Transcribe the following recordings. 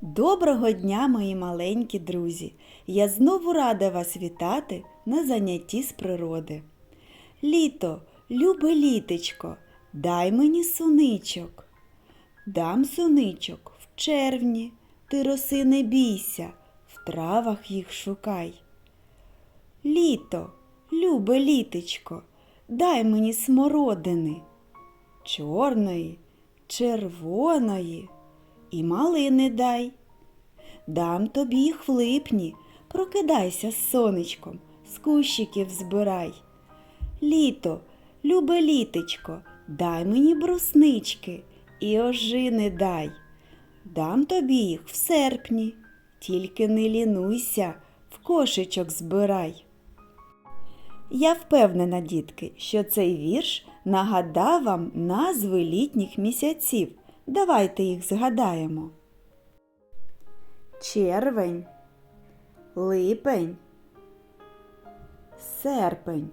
Доброго дня, мої маленькі друзі! Я знову рада вас вітати на занятті з природи. Літо, любе літечко, дай мені суничок. Дам суничок в червні, ти роси не бійся, в травах їх шукай. Літо, любе літечко, дай мені смородини, чорної, червоної і малини дай. Дам тобі їх в липні, прокидайся з сонечком, з кущиків збирай. Літо, любе літечко, дай мені бруснички і ожини дай. Дам тобі їх в серпні, тільки не лінуйся, в кошечок збирай. Я впевнена, дітки, що цей вірш нагадав вам назви літніх місяців. Давайте їх згадаємо. Червень, липень, серпень.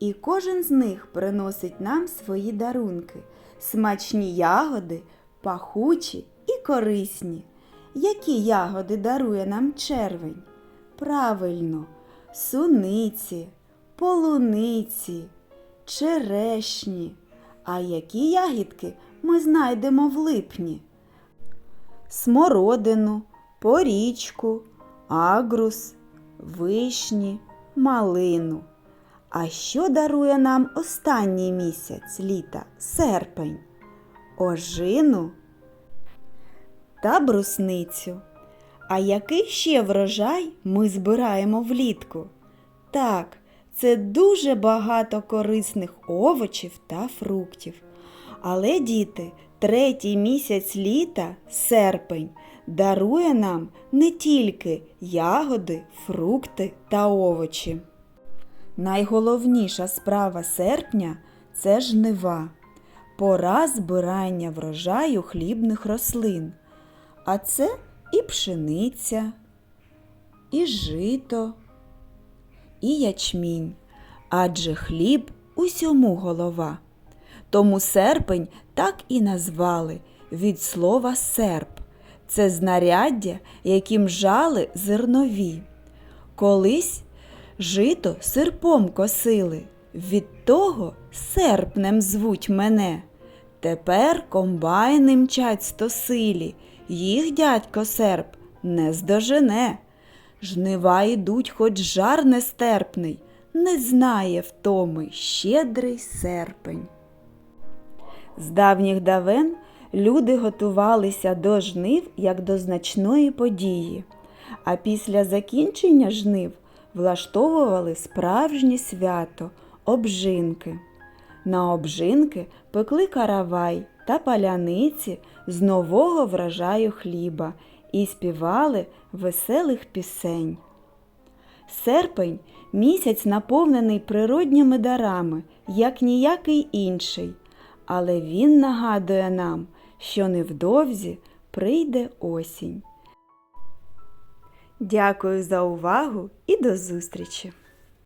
І кожен з них приносить нам свої дарунки, смачні ягоди, пахучі і корисні. Які ягоди дарує нам червень? Правильно, суниці, полуниці, черешні. А які ягідки ми знайдемо в липні? Смородину, порічку, агрус, вишні, малину. А що дарує нам останній місяць літа серпень? Ожину та брусницю. А який ще врожай ми збираємо влітку? Так, це дуже багато корисних овочів та фруктів. Але, діти, третій місяць літа, серпень, дарує нам не тільки ягоди, фрукти та овочі. Найголовніша справа серпня це жнива, пора збирання врожаю хлібних рослин. А це і пшениця, і жито, і ячмінь. Адже хліб усьому голова. Тому серпень так і назвали від слова серп. Це знаряддя, яким жали зернові. Колись жито серпом косили, від того серпнем звуть мене. Тепер комбайни мчать стосилі, їх дядько серп не здожене. Жнива йдуть, хоч жар нестерпний, не знає втоми щедрий серпень. З давніх давен люди готувалися до жнив як до значної події, а після закінчення жнив влаштовували справжнє свято обжинки. На обжинки пекли каравай та паляниці з нового врожаю хліба і співали веселих пісень. Серпень місяць наповнений природніми дарами, як ніякий інший, але він нагадує нам, що невдовзі прийде осінь. Дякую за увагу і до зустрічі!